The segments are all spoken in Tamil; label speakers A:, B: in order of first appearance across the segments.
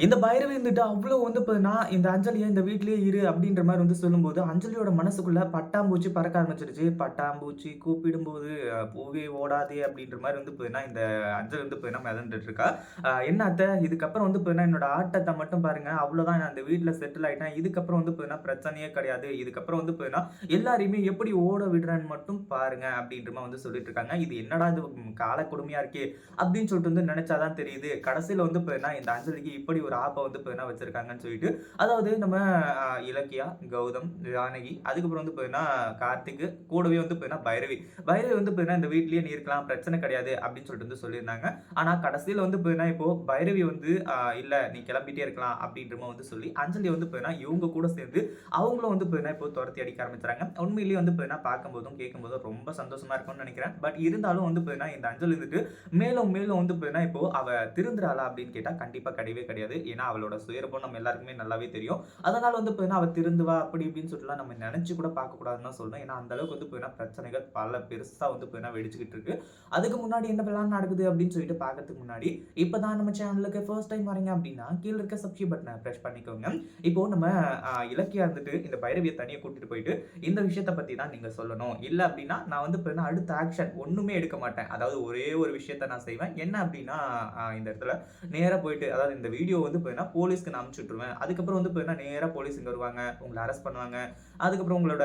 A: இந்த பைரவி இருந்துட்டு அவ்வளோ வந்து பார்த்தீங்கன்னா, இந்த அஞ்சலியை இந்த வீட்லேயே இரு அப்படின்ற மாதிரி வந்து சொல்லும்போது, அஞ்சலியோட மனசுக்குள்ள பட்டாம்பூச்சி பறக்க ஆரம்பிச்சிருச்சு பட்டாம்பூச்சி கூப்பிடும்போது பூவே ஓடாதே அப்படின்ற மாதிரி வந்து பார்த்தீங்கன்னா, இந்த அஞ்சல் வந்து பார்த்தீங்கன்னா மிதந்துட்டு இருக்கா. என்னத்த என்ன இதுக்கப்புறம் வந்து பார்த்தீங்கன்னா, என்னோட ஆட்டத்தை மட்டும் பாருங்க. அவ்வளோதான் நான் அந்த வீட்டில் செட்டில் ஆயிட்டேன். இதுக்கப்புறம் வந்து பார்த்தீங்கன்னா, பிரச்சனையே கிடையாது. இதுக்கப்புறம் வந்து பார்த்தீங்கன்னா, எல்லாரையுமே எப்படி ஓட விடுறேன்னு மட்டும் பாருங்க அப்படின்ற மாதிரி வந்து சொல்லிட்டு இருக்காங்க. இது என்னடா இது கால கொடுமையாக இருக்கே! அப்படின்னு சொல்லிட்டு வந்து நினச்சாதான் தெரியுது. கடைசியில் வந்து பார்த்தீங்கன்னா, இந்த அஞ்சலிக்கு இப்படி ஒரு ஆப்பை வந்து பார்த்தீங்கன்னா வச்சுருக்காங்கன்னு சொல்லிட்டு, அதாவது நம்ம இலக்கியா, கௌதம், ஜானகி அதுக்கப்புறம் வந்து பார்த்தீங்கன்னா, கார்த்திக் கூடவே வந்து பார்த்தீங்கன்னா பைரவி. பைரவி வந்து பார்த்தீங்கன்னா, இந்த வீட்லேயே நீ இருக்கலாம். பிரச்சனை கிடையாது அப்படின்னு சொல்லிட்டு வந்து சொல்லியிருந்தாங்க. ஆனால் கடைசியில் வந்து பார்த்தீங்கன்னா, இப்போ பைரவி வந்து இல்லை நீ கிளம்பிட்டே இருக்கலாம் அப்படின்ற வந்து சொல்லி, அஞ்சலி வந்து பார்த்தீங்கன்னா, இவங்க கூட சேர்ந்து அவங்களும் வந்து பார்த்தீங்கன்னா, இப்போ துரத்தி அடிக்க ஆரம்பிச்சுறாங்க. உண்மையிலேயே வந்து பார்த்தீங்கன்னா, பார்க்கும்போதும், கேட்கும்போதும் ரொம்ப சந்தோஷமா இருக்கும்னு நினைக்கிறேன் பட் இருந்தாலும் வந்து பார்த்தீங்கன்னா, இந்த அஞ்சல் இருந்துட்டு மேலும் மேலும் வந்து பார்த்தீங்கன்னா, இப்போ அவ திருந்துறாளா அப்படின்னு கேட்டால் கண்டிப்பாக கிடையவே கிடையாது. ஏன்னா அவளோட சுயரூபம் நம்ம எல்லாருக்குமே நல்லாவே தெரியும். அதனால வந்து போயினா அவள் திருந்துவா அப்படி இப்படின்னு சொல்லிட்டுலாம் நம்ம நினச்சி கூட பார்க்கக்கூடாதுன்னு தான் சொல்லணும். ஏன்னா அந்த அளவுக்கு வந்து போயினா பிரச்சனைகள் பல பெருசாக வந்து போயினா வெடிச்சுக்கிட்டு இருக்கு. அதுக்கு முன்னாடி என்ன பிளான் நடக்குது அப்படின்னு சொல்லிட்டு பார்க்கறதுக்கு முன்னாடி, இப்போ தான் நம்ம சேனலுக்கு ஃபர்ஸ்ட் டைம் வரீங்க அப்படின்னா, கீழே இருக்க சப்ஸ்கிரைப் பட்டனை பிரஸ் பண்ணிக்கோங்க. இப்போ நம்ம இலக்கியா இருந்துட்டு இந்த பைரவியை தனியாக கூட்டிட்டு போயிட்டு, இந்த விஷயத்தை பத்தி தான் நீங்க சொல்லணும். இல்லை அப்படின்னா, நான் வந்து இப்போ அடுத்த ஆக்ஷன் ஒண்ணுமே எடுக்க மாட்டேன். அதாவது ஒரே ஒரு விஷயத்த நான் செய்வேன். என்ன அப்படின்னா, இந்த இடத்துல நேராக போயிட்டு அதாவது இந்த வீடியோ வந்து போயின்னா போலீஸ்க்கு நான் அனுப்பிச்சுட்ருவேன் அதுக்கப்புறம் வந்து போயின்னா நேராக போலீஸ் இங்கே வருவாங்க. உங்களை அரெஸ்ட் பண்ணுவாங்க. அதுக்கப்புறம் உங்களோட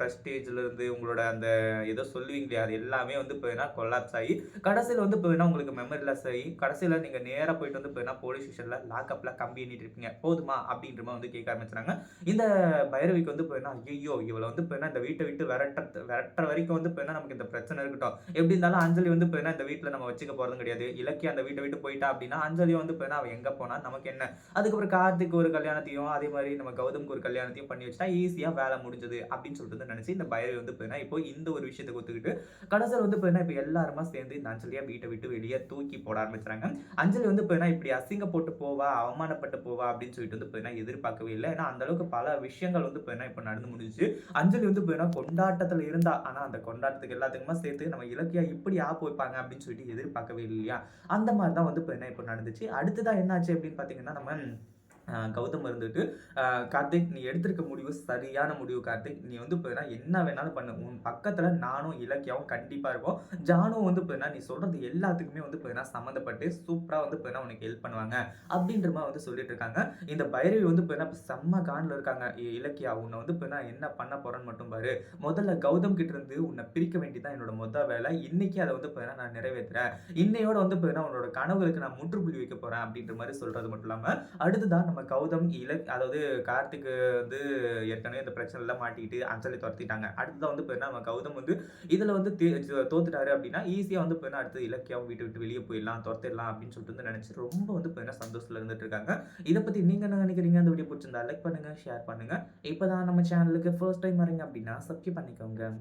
A: ப்ரெஸ்டேஜ்லேருந்து உங்களோட அந்த ஏதோ சொல்லுவீங்களே அது எல்லாமே வந்து போயின்னா கொலாப்ஸ் ஆகி கடைசியில் வந்து பார்த்தீங்கன்னா, உங்களுக்கு மெமரி லாஸ் கடைசியில் நீங்கள் நேராக நேரா போயிட்டு வந்து பார்த்தீங்கன்னா, போலீஸ் ஸ்டேஷனில் லாக்அப்பில் கம்பி எண்ணிட்டு இருப்பீங்க. போதுமா? அப்படின்ற மாதிரி வந்து கேட்க ஆரம்பிச்சுறாங்க. இந்த பைரவிக்கு வந்து போயின்னா ஐயோ இவள வந்து பார்த்தீங்கன்னா, இந்த வீட்டை விட்டு விரட்ட விரட்டுற வரைக்கும் வந்து பார்த்தீங்கன்னா, நமக்கு இந்த பிரச்சனை இருக்கட்டும். எப்படி இருந்தாலும் அஞ்சலி வந்து பார்த்தீங்கன்னா, இந்த வீட்டில் நம்ம வச்சுக்க போகிறதும் கிடையாது. இலக்கிய அந்த வீட்டை விட்டு போயிட்டா அப்படின்னா, அஞ்சலியும் வந்து பார்த்தீங்கன்னா, அவள் எங்கே போனால் நமக்கு என்ன? அதுக்கப்புறம் கார்த்திக் ஒரு கல்யாணத்தையும், அதே மாதிரி நம்ம கௌதம்க்கு ஒரு கல்யாணத்தையும் பண்ணி வச்சுட்டா ஈஸியாக வேலை முடிஞ்சது அப்படின்னு சொல்லிட்டு வந்து நினச்சி இந்த பயிரை வந்து பார்த்தீங்கன்னா, இப்போ இந்த ஒரு விஷயத்தை ஒத்துக்கிட்டு, கடைசியில் வந்து பார்த்தீங்கன்னா, இப்போ எல்லாருமா சேர்ந்து இந்த அஞ்சலியாக வீட்டை விட்டு வெளியே தூக்கி போட ஆரம்பிச்சுறாங்க. அஞ்சலி வந்து பார்த்தீங்கன்னா, இப்படி அசிங்கப்பட்டு போவா, அவமானப்பட்டு போவா அப்படின்னு சொல்லிட்டு வந்து பார்த்தீங்கன்னா, எதிர்பார்க்கவே இல்லை ஏன்னா அந்த அளவுக்கு பல விஷயங்கள் வந்து பார்த்தீங்கன்னா, இப்போ நடந்து முடிஞ்சுச்சு. அஞ்சலி வந்து பார்த்தீங்கன்னா, கொண்டாட்டத்தில் இருந்தா. ஆனால் அந்த கொண்டாட்டத்துக்கு எல்லாத்துக்குமா சேர்த்து நம்ம இலக்கியா இப்படி ஆப்பு வைப்பாங்க அப்படின்னு சொல்லிட்டு எதிர்பார்க்கவே இல்லையா? அந்த மாதிரி தான் வந்து பார்த்தீங்கன்னா, இப்போ நடந்துச்சு. அடுத்ததா என்னாச்சு அப்படின்னு பார்த்தீங்கன்னா, நம்ம கௌதம் இருந்துட்டு, "கார்த்திக் நீ எடுத்திருக்க முடிவு சரியான முடிவு கார்த்திக். நீ வந்து இப்போ என்ன வேணாலும் பண்ணு. உன் பக்கத்தில் நானும், இலக்கியாவும் கண்டிப்பாக இருப்போம். ஜானும் வந்து பார்த்தீங்கன்னா, நீ சொல்றது எல்லாத்துக்குமே வந்து பார்த்தீங்கன்னா, சம்மந்தப்பட்டு சூப்பராக வந்து பார்த்தீங்கன்னா, உனக்கு ஹெல்ப் பண்ணுவாங்க." அப்படின்ற மாதிரி வந்து சொல்லிட்டு இருக்காங்க. இந்த பைரவி வந்து பார்த்தீங்கன்னா, செம்ம காணில் இருக்காங்க. இலக்கியா உன்னை வந்து பார்த்தீங்கன்னா, என்ன பண்ண போறேன்னு மட்டும் பாரு. முதல்ல கௌதம் கிட்ட இருந்து உன்னை பிரிக்க வேண்டியது தான் என்னோட மொத வேலை இன்னைக்கு அதை வந்து பார்த்தீங்கன்னா, நான் நிறைவேற்றுறேன் இன்னையோட வந்து பார்த்தீங்கன்னா, உன்னோட கனவுகளுக்கு நான் முற்றுப்புள்ளி வைக்க போறேன்." அப்படின்ற மாதிரி சொல்றது மட்டும் இல்லாமல் அடுத்ததான் நம்ம கௌதம், இலக் அதாவது கார்த்திக்கு வந்து ஏற்கனவே இந்த பிரச்சனைலாம் மாட்டிக்கிட்டு அஞ்சலி துரத்திட்டாங்க அடுத்ததா வந்து பார்த்தீங்கன்னா, நம்ம கௌதம் வந்து இதில் வந்து தோத்துட்டாரு அப்படின்னா, ஈஸியாக வந்து பார்த்தீங்கன்னா, அடுத்து இலக்கியம் வீட்டு விட்டு வெளியே போயிடலாம், துரத்திடலாம் அப்படின்னு சொல்லிட்டு வந்து நினச்சி ரொம்ப வந்து பார்த்தீங்கன்னா, சந்தோஷத்தில் இருந்துட்டு இருக்காங்க. இதை பற்றி நீங்கள் என்ன நினைக்கிறீங்க அந்த வீடியோ பிடிச்சிருந்தா லைக் பண்ணுங்கள் ஷேர் பண்ணுங்கள் இப்போ தான் நம்ம சேனலுக்கு ஃபர்ஸ்ட் டைம் வரீங்க அப்படின்னா, சப்ஸ்கிரைப் பண்ணிக்கோங்க.